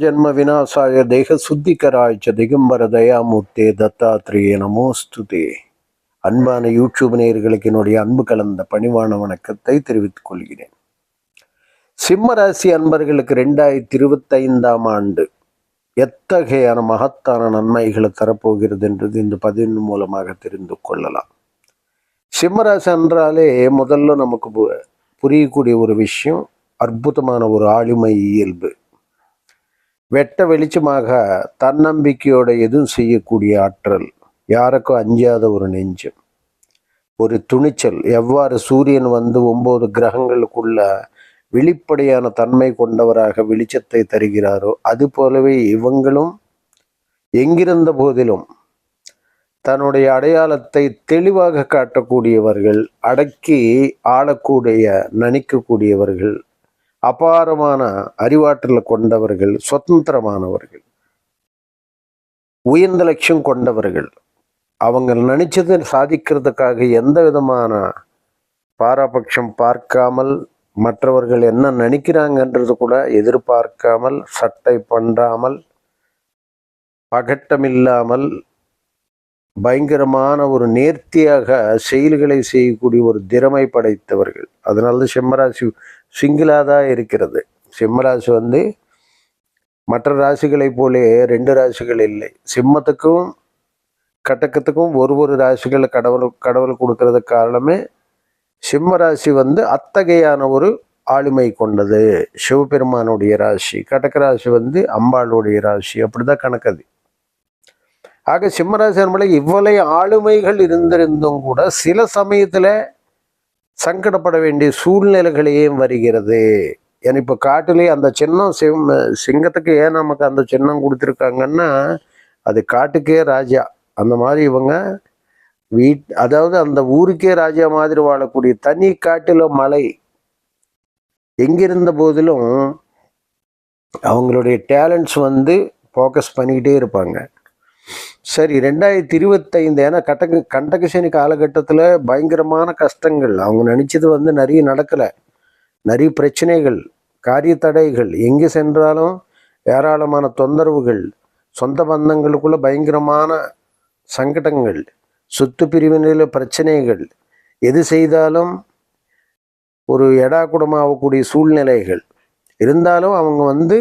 ஜென்ம விநாசாய தேக சுத்திகராய்ச்ச திகம்பர தயாமூர்த்தே தத்தாத்ரேய நமோஸ்துதே அன்பான யூடியூப் நேயர்களுக்கு என்னுடைய அன்பு கலந்த பணிவான வணக்கத்தை தெரிவித்துக் கொள்கிறேன். சிம்மராசி அன்பர்களுக்கு ரெண்டாயிரத்தி இருபத்தி ஐந்தாம் ஆண்டு எத்தகையான மகத்தான நன்மைகளை தரப்போகிறது என்றது இந்த பதிவின் மூலமாக தெரிந்து கொள்ளலாம். சிம்மராசி என்றாலே முதல்ல நமக்கு பு- புரியக்கூடிய ஒரு விஷயம் அற்புதமான ஒரு ஆளுமை இயல்பு. வெட்ட வெளிச்சமாக தன்னம்பிக்கையோட எதுவும் செய்யக்கூடிய ஆற்றல் யாருக்கும் அஞ்சாத ஒரு நெஞ்சம். ஒரு துணிச்சல் எவ்வாறு சூரியன் வந்து ஒன்பது கிரகங்களுக்குள்ள வெளிப்படையான தன்மை கொண்டவராக வெளிச்சத்தை தருகிறாரோ அது போலவே இவங்களும் எங்கிருந்த போதிலும் தன்னுடைய அடையாளத்தை தெளிவாக காட்டக்கூடியவர்கள் அடக்கி ஆளக்கூடிய நனிக்கக்கூடியவர்கள் அபாரமான அறிவாற்றலை கொண்டவர்கள் சுதந்திரமானவர்கள் உயர்ந்த லட்சியம் கொண்டவர்கள். அவங்க நினைச்சதை சாதிக்கிறதுக்காக எந்த விதமான பாராபட்சம் பார்க்காமல் மற்றவர்கள் என்ன நினைக்கிறாங்கன்றது கூட எதிர்பார்க்காமல் சட்டை பண்ணாமல் பகட்டமில்லாமல் பயங்கரமான ஒரு நேர்த்தியாக செயல்களை செய்யக்கூடிய ஒரு திறமை படைத்தவர்கள். அதனால தான் சிம்மராசி சிங்கிளாக தான் இருக்கிறது. சிம்மராசி வந்து மற்ற ராசிகளைப் போலே ரெண்டு ராசிகள் இல்லை. சிம்மத்துக்கும் கட்டக்கத்துக்கும் ஒரு ஒரு ராசிகளை கடவுள் கடவுள் கொடுக்கறது காரணமே சிம்ம ராசி வந்து அத்தகையான ஒரு ஆளுமை கொண்டது. சிவபெருமானுடைய ராசி கடக ராசி வந்து அம்பாளுடைய ராசி அப்படிதான் கணக்கது ஆக சிம்மராசி நம்மளை இவ்வளவு ஆளுமைகள் இருந்திருந்தும் கூட சில சமயத்தில் சங்கடப்பட வேண்டிய சூழ்நிலைகளையும் வருகிறது. ஏன்னா இப்போ காட்டிலே அந்த சின்னம் சிம் சிங்கத்துக்கு ஏன் நமக்கு அந்த சின்னம் கொடுத்துருக்காங்கன்னா அது காட்டுக்கே ராஜா. அந்த மாதிரி இவங்க வீட் அதாவது அந்த ஊருக்கே ராஜா மாதிரி வாழக்கூடிய தனி காட்டில மலை எங்கிருந்த போதிலும் அவங்களுடைய டேலண்ட்ஸ் வந்து ஃபோக்கஸ் பண்ணிக்கிட்டே இருப்பாங்க. சரி ரெண்டாயிரத்தி இருபத்தைந்து ஏன்னா கட்டக கண்டகசேனி காலகட்டத்தில் பயங்கரமான கஷ்டங்கள். அவங்க நினச்சது வந்து நிறைய நடக்கலை. நிறைய பிரச்சனைகள் காரிய தடைகள் எங்கே சென்றாலும் ஏராளமான தொந்தரவுகள் சொந்த பந்தங்களுக்குள்ள பயங்கரமான சங்கடங்கள் சொத்து பிரிவினையில் பிரச்சனைகள் எது செய்தாலும் ஒரு எடா குடமாகக்கூடிய சூழ்நிலைகள். இருந்தாலும் அவங்க வந்து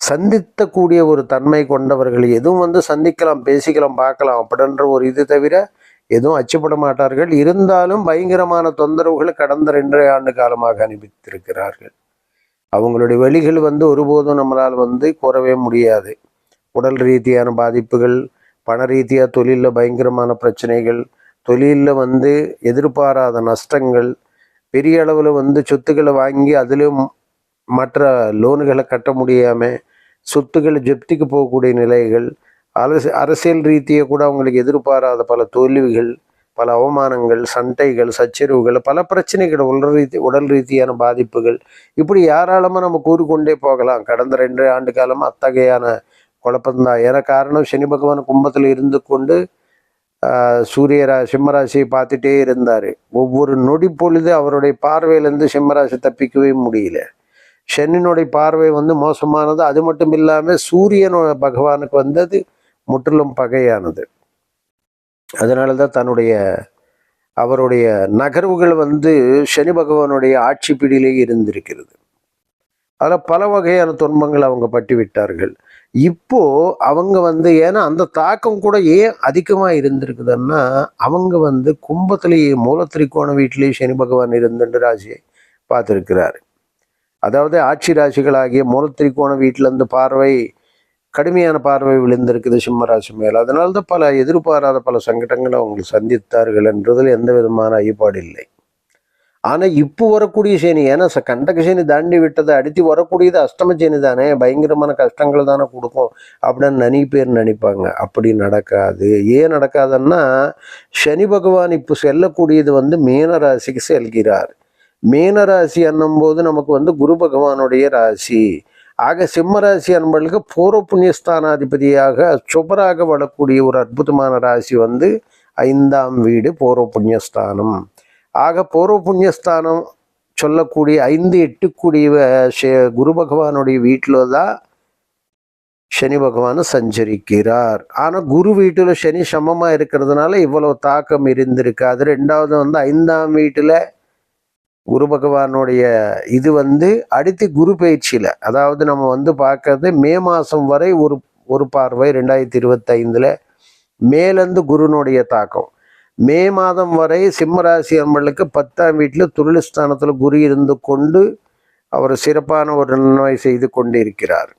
சந்தித்தக்கூடிய ஒரு தன்மை கொண்டவர்கள் எதுவும் வந்து சந்திக்கலாம் பேசிக்கலாம் பார்க்கலாம். அப்படின்ற ஒரு இது தவிர எதுவும் அச்சுப்பட மாட்டார்கள். இருந்தாலும் பயங்கரமான தொந்தரவுகளை கடந்த ரெண்டரை ஆண்டு காலமாக அனுபவித்திருக்கிறார்கள். அவங்களுடைய வழிகள் வந்து ஒருபோதும் நம்மளால் வந்து கூறவே முடியாது. உடல் ரீதியான பாதிப்புகள் பண ரீதியாக தொழிலில் பயங்கரமான பிரச்சனைகள் தொழிலில் வந்து எதிர்பாராத நஷ்டங்கள் பெரிய அளவில் வந்து சொத்துக்களை வாங்கி அதிலும் மற்ற லோனுகளை கட்ட முடியாமல் சொத்துக்களை ஜப்திக்கு போகக்கூடிய நிலைகள் அரசு அரசியல் ரீதியாக கூட அவங்களுக்கு எதிர்பாராத பல தோல்விகள் பல அவமானங்கள் சண்டைகள் சச்சரவுகள் பல பிரச்சனைகள் உடல் ரீதி உடல் ரீதியான பாதிப்புகள். இப்படி யாராலமாக நம்ம கூறிக்கொண்டே போகலாம். கடந்த ரெண்டு ஆண்டு காலமாக அத்தகையான குழப்பம்தான் ஏன்னா காரணம் சனி பகவான் கும்பத்தில் இருந்து கொண்டு சூரிய ரா சிம்மராசியை பார்த்துட்டே இருந்தார். ஒவ்வொரு நொடி பொழுது அவருடைய பார்வையிலேருந்து சிம்மராசி தப்பிக்கவே முடியல. சனியினுடைய பார்வை வந்து மோசமானது. அது மட்டும் இல்லாமல் சூரியன் பகவானுக்கு வந்தது முற்றிலும் பகையானது. அதனால தான் தன்னுடைய அவருடைய நகர்வுகள் வந்து சனி பகவானுடைய ஆட்சி பிடியிலே இருந்திருக்கிறது. அதில் பல வகையான துன்பங்கள் அவங்க பட்டு விட்டார்கள். இப்போ அவங்க வந்து ஏன்னா அந்த தாக்கம் கூட ஏன் அதிகமாக இருந்திருக்குதுன்னா அவங்க வந்து கும்பத்திலேயே மூலத்திரிக்கோண வீட்டிலேயே சனி பகவான் இருந்துட்டு ராசியை பார்த்துருக்கிறார். அதாவது ஆட்சி ராசிகளாகிய மூலத்திரிக்கோண வீட்டிலேருந்து பார்வை கடுமையான பார்வை விழுந்திருக்குது சிம்மராசி மேல். அதனால தான் பல எதிர்பாராத பல சங்கடங்களை அவங்க சந்தித்தார்கள் என்றதில் எந்த விதமான ஐயப்பாடு இல்லை. ஆனால் இப்போ வரக்கூடிய சேனி ஏன்னா கண்டக சேனி தாண்டி விட்டதை அடுத்து வரக்கூடியது அஷ்டம சேனி தானே பயங்கரமான கஷ்டங்கள் தானே கொடுக்கும் அப்படின்னு நனி பேர் நினைப்பாங்க. அப்படி நடக்காது. ஏன் நடக்காதுன்னா சனி பகவான் இப்போ செல்லக்கூடியது வந்து மீன ராசிக்கு செல்கிறார். மீன ராசி என்னும்போது நமக்கு வந்து குரு பகவானுடைய ராசி. ஆக சிம்ம ராசி அன்பர்களுக்கு பூர்வ புண்ணியஸ்தானாதிபதியாக சுபராக வரக்கூடிய ஒரு அற்புதமான ராசி வந்து ஐந்தாம் வீடு பூர்வ புண்ணியஸ்தானம் ஆக பூர்வ புண்ணியஸ்தானம் சொல்லக்கூடிய ஐந்து எட்டுக்கூடிய சே- குரு பகவானுடைய வீட்டில் தான் சனி பகவான் சஞ்சரிக்கிறார். ஆனால் குரு வீட்டில் சனி சமமாக இருக்கிறதுனால இவ்வளவு தாக்கம் இருந்திருக்காது ரெண்டாவது வந்து ஐந்தாம் வீட்டில் குரு பகவானுடைய இது வந்து அடுத்து குரு பயிற்சியில் அதாவது நம்ம வந்து பார்க்கறது மே மாதம் வரை ஒரு ஒரு பார்வை ரெண்டாயிரத்தி இருபத்தைந்தில் மேலேருந்து குருனுடைய தாக்கம். மே மாதம் வரை சிம்மராசி அம்மளுக்கு பத்தாம் வீட்டில் துருளிஸ்தானத்தில் குரு இருந்து கொண்டு அவர் சிறப்பான ஒரு நன்மை செய்து கொண்டு இருக்கிறார்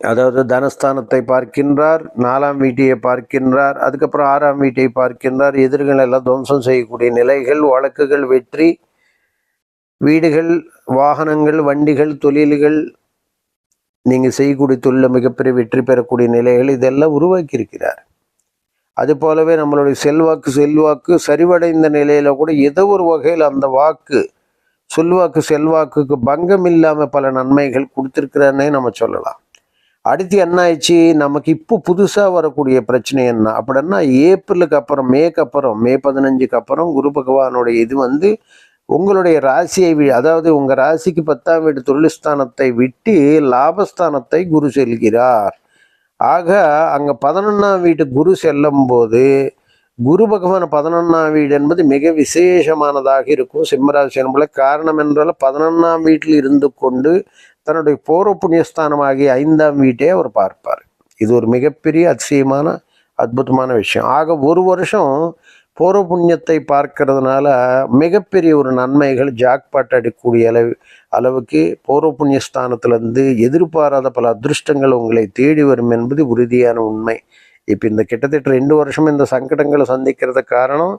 அதாவது தனஸ்தானத்தை பார்க்கின்றார் நாலாம் வீட்டையை பார்க்கின்றார் அதுக்கப்புறம் ஆறாம் வீட்டை பார்க்கின்றார் எதிர்கள் எல்லாம் துவம்சம் செய்யக்கூடிய நிலைகள் வழக்குகள் வெற்றி வீடுகள் வாகனங்கள் வண்டிகள் தொழில்கள் நீங்கள் செய்யக்கூடிய தொழிலில் மிகப்பெரிய வெற்றி பெறக்கூடிய நிலைகள் இதெல்லாம் உருவாக்கி இருக்கிறார் அது போலவே நம்மளுடைய செல்வாக்கு செல்வாக்கு சரிவடைந்த நிலையில் கூட ஏதோ ஒரு வகையில் அந்த வாக்கு சொல்வாக்கு செல்வாக்குக்கு பங்கம் இல்லாமல் பல நன்மைகள் கொடுத்துருக்கிறன்னே நம்ம சொல்லலாம். அடுத்து என்ன ஆயிடுச்சு? நமக்கு இப்போ புதுசாக வரக்கூடிய பிரச்சனை என்ன? அப்படின்னா ஏப்ரலுக்கு அப்புறம் மேக்கு அப்புறம் மே பதினஞ்சுக்கு அப்புறம் குரு பகவானுடைய இது வந்து உங்களுடைய ராசியை வி- அதாவது உங்கள் ராசிக்கு பத்தாம் வீடு தொழில்ஸ்தானத்தை விட்டு லாபஸ்தானத்தை குரு செல்கிறார். ஆக அங்கே பதினொன்றாம் வீட்டு குரு செல்லும் போது குரு பகவான் பதினொன்றாம் வீடு என்பது மிக விசேஷமானதாக இருக்கும். சிம்மராசி என்பது காரணம் என்றால் பதினொன்றாம் வீட்டில் இருந்து கொண்டு தன்னுடைய பூர்வ புண்ணியஸ்தானமாகிய ஐந்தாம் வீட்டே அவர் பார்ப்பார். இது ஒரு மிகப்பெரிய அதிசயமான அற்புதமான விஷயம். ஆக ஒரு வருஷம் பூர்வ புண்ணியத்தை பார்க்கறதுனால மிகப்பெரிய ஒரு நன்மைகள் ஜாக்பாட் அடிக்கக்கூடிய அளவு அளவுக்கு பூர்வ புண்ணியஸ்தானத்திலிருந்து எதிர்பாராத பல அதிருஷ்டங்கள் உங்களை தேடி வரும் என்பது உறுதியான உண்மை. இப்போ இந்த கிட்டத்தட்ட ரெண்டு வருஷம் இந்த சங்கடங்களை சந்திக்கிறது காரணம்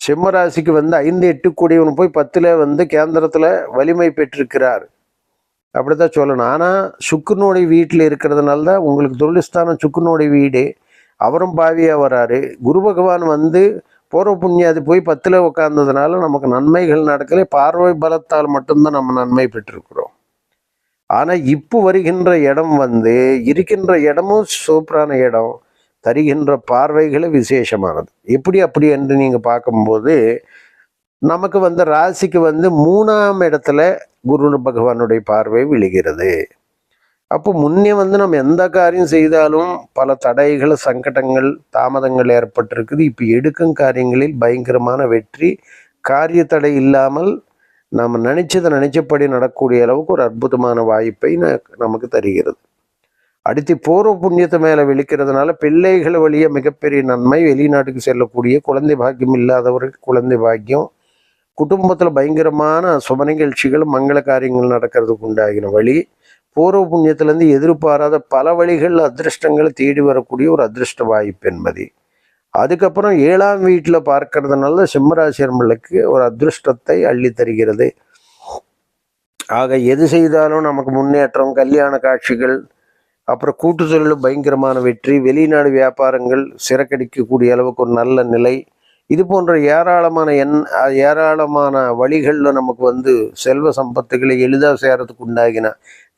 சிம்மராசிக்கு வந்து ஐந்து எட்டு கூடியவன் போய் பத்தில் வந்து கேந்திரத்தில் வலிமை பெற்றிருக்கிறார். அப்படி தான் சொல்லணும். ஆனால் சுக்குனுடைய வீட்டில் இருக்கிறதுனால தான் உங்களுக்கு தொழில்ஸ்தானம் சுக்குனுடைய வீடு. அவரும் பாவியாக வராரு. குரு பகவான் வந்து பூர்வ புண்ணியாதி போய் பத்தில் உட்கார்ந்ததுனால நமக்கு நன்மைகள் நடக்கல. பார்வை பலத்தால் மட்டும்தான் நம்ம நன்மை பெற்றிருக்கிறோம். ஆனால் இப்போ வருகின்ற இடம் வந்து இருக்கின்ற இடமும் சூப்பரான இடம். தருகின்ற பார்வைகளை விசேஷமானது. எப்படி அப்படி என்று நீங்கள் பார்க்கும்போது நமக்கு வந்து ராசிக்கு வந்து மூணாம் இடத்துல குரு பகவானுடைய பார்வை விழுகிறது. அப்போ முன்னே வந்து நம்ம எந்த காரியம் செய்தாலும் பல தடைகள் சங்கடங்கள் தாமதங்கள் ஏற்பட்டிருக்குது. இப்போ எடுக்கும் காரியங்களில் பயங்கரமான வெற்றி காரிய தடை இல்லாமல் நாம் நினைச்சதை நினைச்சபடி நடக்கக்கூடிய அளவுக்கு ஒரு அற்புதமான வாய்ப்பை நமக்கு தருகிறது. அடுத்து பூர்வ புண்ணியத்தை மேலே விழிக்கிறதுனால பிள்ளைகள் வழியே மிகப்பெரிய நன்மை வெளிநாட்டுக்கு செல்லக்கூடிய குழந்தை பாக்கியம் இல்லாதவர்கள் குழந்தை பாக்கியம் குடும்பத்தில் பயங்கரமான சுப நிகழ்ச்சிகள் மங்கள காரியங்கள் நடக்கிறதுக்கு உண்டாகின வழி பூர்வ புண்ணியத்திலேருந்து எதிர்பாராத பல வழிகள் அதிர்ஷ்டங்களை தேடி வரக்கூடிய ஒரு அதிர்ஷ்ட வாய்ப்பு என்பது. அதுக்கப்புறம் ஏழாம் வீட்டில் பார்க்கறதுனால சிம்மராசியர்களுக்கு ஒரு அதிர்ஷ்டத்தை அள்ளி தருகிறது. ஆக எது செய்தாலும் நமக்கு முன்னேற்றம் கல்யாண காட்சிகள் அப்புறம் கூட்டு தொழில் பயங்கரமான வெற்றி வெளிநாடு வியாபாரங்கள் சிறக்கடிக்கக்கூடிய அளவுக்கு ஒரு நல்ல நிலை இது போன்ற ஏராளமான எண் ஏராளமான வழிகளில் நமக்கு வந்து செல்வ சம்பத்துகளை எளிதாக சேரத்துக்கு உண்டாகின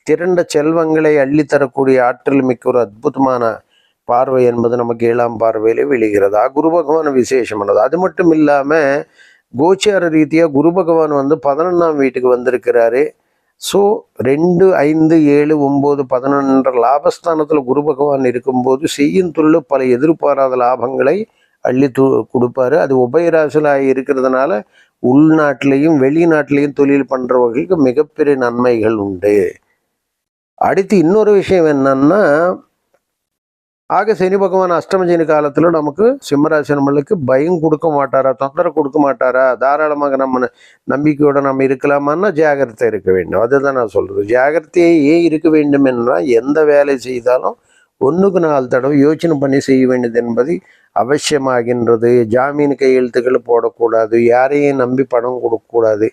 திரண்ட செல்வங்களை அள்ளித்தரக்கூடிய ஆற்றல் மிக்க ஒரு அற்புதமான பார்வை என்பது நமக்கு ஏழாம் பார்வையிலே விழுகிறதா. குரு பகவான் விசேஷமானது. அது மட்டும் இல்லாமல் கோச்சார ரீதியாக குரு பகவான் வந்து பதினொன்றாம் வீட்டுக்கு வந்திருக்கிறாரு. ஸோ ரெண்டு ஐந்து ஏழு ஒம்பது பதினொன்ற லாபஸ்தானத்தில் குரு பகவான் இருக்கும்போது செய்யும் தொழில் பல எதிர்பாராத லாபங்களை அள்ளி து கொடுப்பாரு. அது உபயராசிலாக இருக்கிறதுனால உள்நாட்டிலையும் வெளிநாட்டிலையும் தொழில் பண்ணுறவர்களுக்கு மிகப்பெரிய நன்மைகள் உண்டு. அடுத்து இன்னொரு விஷயம் என்னன்னா ஆக சனி பகவான் அஷ்டமஜனி காலத்தில் நமக்கு சிம்மராசி நம்மளுக்கு பயம் கொடுக்க மாட்டாரா தொந்தரவு கொடுக்க மாட்டாரா? தாராளமாக நம்ம நம்பிக்கையோடு நம்ம இருக்கலாமான்னா ஜாகிரதை இருக்க வேண்டும். அதுதான் நான் சொல்கிறது ஜாகிரதையே ஏன் இருக்க வேண்டும் என்றால் எந்த வேலை செய்தாலும் ஒன்றுக்கு நாலு தடவை யோசனை பண்ணி செய்ய வேண்டியது என்பதை அவசியமாகின்றது. ஜாமீன் கையெழுத்துக்கள் போடக்கூடாது யாரையும் நம்பி பணம் கொடுக்கக்கூடாது.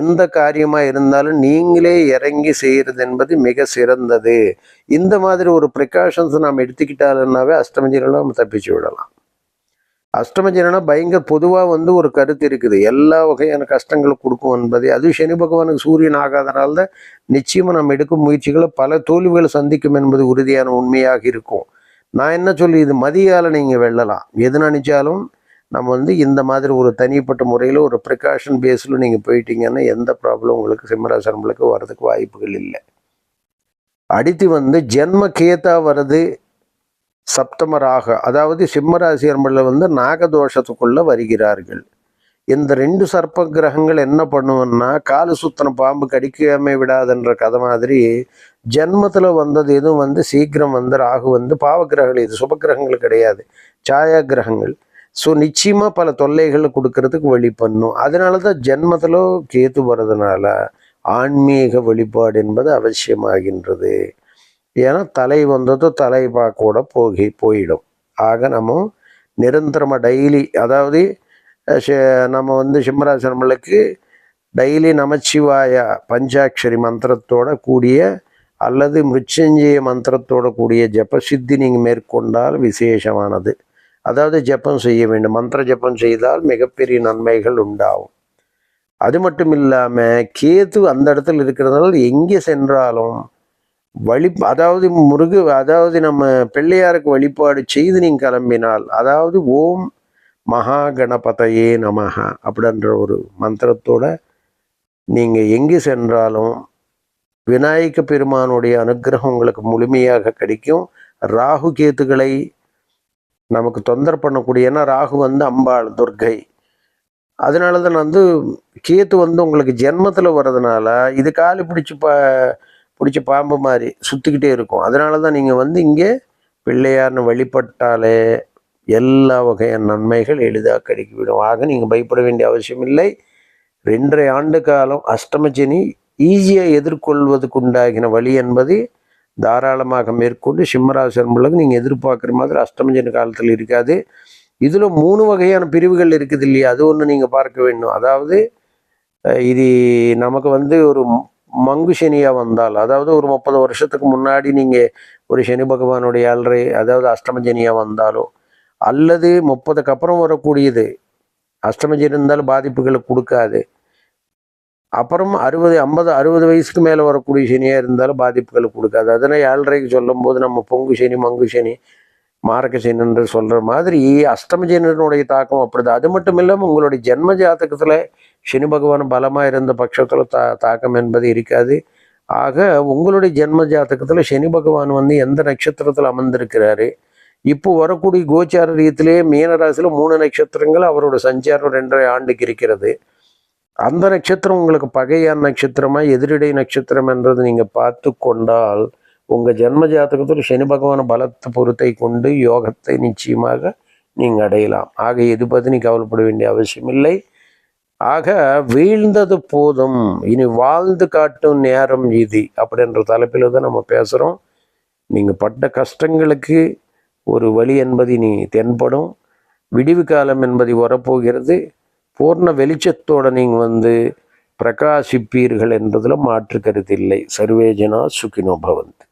எந்த காரியமாக இருந்தாலும் நீங்களே இறங்கி செய்கிறது என்பது மிக சிறந்தது. இந்த மாதிரி ஒரு ப்ரிகாஷன்ஸ் நாம் எடுத்துக்கிட்டாலுன்னாவே அஷ்டமஜிரெல்லாம் நம்ம தப்பிச்சு விடலாம். அஷ்டமஜிரனா பயங்கர பொதுவாக வந்து ஒரு கருத்து இருக்குது. எல்லா வகையான கஷ்டங்களை கொடுக்கும் என்பது. அது சனி பகவானுக்கு சூரியன் ஆகாதனால தான் நிச்சயமாக நம்ம எடுக்கும் முயற்சிகளை பல தோல்விகளை சந்திக்கும் என்பது உறுதியான உண்மையாக இருக்கும். நான் என்ன சொல்லி இது மதியால் நீங்கள் வெல்லலாம். எது நினச்சாலும் நம்ம வந்து இந்த மாதிரி ஒரு தனிப்பட்ட முறையில் ஒரு ப்ரிகாஷன் பேஸில் நீங்கள் போயிட்டீங்கன்னா எந்த ப்ராப்ளம் உங்களுக்கு சிம்மராசனங்களுக்கு வர்றதுக்கு வாய்ப்புகள் இல்லை. அடுத்து வந்து ஜென்ம கேத்தா வருது சப்தம ராக அதாவது சிம்மராசி அன்பர்கள் வந்து நாகதோஷத்துக்குள்ளே வருகிறார்கள். இந்த ரெண்டு சர்ப்ப கிரகங்கள் என்ன பண்ணுவோம்னா காலு சுத்தன பாம்பு கடிக்காம விடாதுன்ற கதை மாதிரி ஜென்மத்தில் வந்தது எதுவும் வந்து சீக்கிரம் வந்து ராகு வந்து பாவகிரகங்கள் இது சுபகிரகங்கள் கிடையாது. சாயா கிரகங்கள் ஸோ நிச்சயமாக பல தொல்லைகளை கொடுக்கறதுக்கு வழி பண்ணும். அதனால தான் ஜென்மத்தில் கேத்து வர்றதுனால ஆன்மீக வழிபாடு என்பது அவசியமாகின்றது. ஏன்னா தலை வந்ததும் தலை கூட போகி போயிடும். ஆக நம்ம நிரந்தரமாக டெய்லி அதாவது நம்ம வந்து சிம்மராசனங்களுக்கு டெய்லி நமச்சிவாய பஞ்சாட்சரி மந்திரத்தோட கூடிய அல்லது மிருச்சஞ்சய மந்திரத்தோட கூடிய ஜபசித்தி நீங்கள் மேற்கொண்டால் விசேஷமானது. அதாவது ஜெபம் செய்ய வேண்டும். மந்திர ஜெபம் செய்தால் மிகப்பெரிய நன்மைகள் உண்டாகும். அது மட்டும் இல்லாமல் கேது அந்த இடத்துல இருக்கிறதுனால எங்கே சென்றாலும் வழி அதாவது முருகு அதாவது நம்ம பிள்ளையாருக்கு வழிபாடு செய்து நீங்கள் கிளம்பினால் அதாவது ஓம் மகா கணபதையே நமஹ அப்படின்ற ஒரு மந்திரத்தோட நீங்கள் எங்கே சென்றாலும் விநாயக பெருமானுடைய அனுக்கிரகம் உங்களுக்கு முழுமையாக கிடைக்கும். ராகு கேத்துக்களை நமக்கு தொந்தரவு பண்ணக்கூடிய ஏன்னா ராகு வந்து அம்பாள் துர்கை அதனால தான் வந்து கேத்து வந்து உங்களுக்கு ஜென்மத்தில் வர்றதுனால இது காலு பிடிச்சி பா பிடிச்ச பாம்பு மாதிரி சுற்றிக்கிட்டே இருக்கும். அதனால தான் நீங்கள் வந்து இங்கே பிள்ளையார்னு வழிபட்டாலே எல்லா வகையான நன்மைகள் எளிதாக கிடைக்கிவிடும். ஆக நீங்கள் பயப்பட வேண்டிய அவசியம் இல்லை ரெண்டரை ஆண்டு காலம் அஷ்டமஜினி ஈஸியாக எதிர்கொள்வதுக்கு உண்டாகின வழி என்பது தாராளமாக மேற்கொண்டு சிம்மராசன்பளுக்கு நீங்கள் எதிர்பார்க்குற மாதிரி அஷ்டமஜன காலத்தில் இருக்காது. இதில் மூணு வகையான பிரிவுகள் இருக்குது இல்லையா? அது ஒன்று நீங்கள் பார்க்க வேண்டும். அதாவது இது நமக்கு வந்து ஒரு மங்கு சனியாக வந்தால் அதாவது ஒரு முப்பது வருஷத்துக்கு முன்னாடி நீங்கள் ஒரு சனி பகவானுடைய அல்றை அதாவது அஷ்டம சனியாக வந்தாலோ அல்லது முப்பதுக்கு அப்புறம் வரக்கூடியது. அஷ்டமஜி இருந்தாலும் பாதிப்புகளை கொடுக்காது. அப்புறம் அறுபது ஐம்பது அறுபது வயசுக்கு மேலே வரக்கூடிய சனியாக இருந்தாலும் பாதிப்புகளை கொடுக்காது. அதனால் ஏழரைக்கு சொல்லும்போது நம்ம பொங்கு சனி மங்கு சனி மாரக சனின்னு என்று சொல்கிற மாதிரி அஷ்டமஜனினுடைய தாக்கம் அப்படிதான். அது மட்டும் இல்லாமல் உங்களுடைய ஜென்ம ஜாதகத்தில் சனி பகவான் பலமாக இருந்த பட்சத்தில் தா தாக்கம் என்பது இருக்காது. ஆக உங்களுடைய ஜென்ம ஜாதகத்தில் சனி பகவான் வந்து எந்த நட்சத்திரத்தில் அமர்ந்திருக்கிறாரு? இப்போ வரக்கூடிய கோச்சார ரீதியிலே மீனராசியில் மூணு நட்சத்திரங்கள் அவரோட சஞ்சாரம் ரெண்டரை ஆண்டுக்கு இருக்கிறது. அந்த நட்சத்திரம் உங்களுக்கு பகையான நட்சத்திரமா எதிரிடை நட்சத்திரம் என்றது நீங்கள் பார்த்து கொண்டால் உங்கள் ஜென்ம ஜாதகத்தில் சனி பகவான் பலத்தை பொறுத்தை கொண்டு யோகத்தை நிச்சயமாக நீங்கள் அடையலாம். ஆக எது பற்றி நீ கவலைப்பட வேண்டிய அவசியம் இல்லை. ஆக வீழ்ந்தது போதும். இனி வாழ்ந்து காட்டும் நேரம் இது. அப்படின்ற தலைப்பில் தான் நம்ம பேசுகிறோம் நீங்கள் பட்ட கஷ்டங்களுக்கு ஒரு வழி என்பது இனி தென்படும். விடிவு காலம் என்பது வரப்போகிறது. பூர்ண வெளிச்சத்தோட நீங்கள் வந்து பிரகாசிப்பீர்கள் என்பதில் மாற்று கருத்து இல்லை. சர்வேஜனா சுகினோ பவந்த்.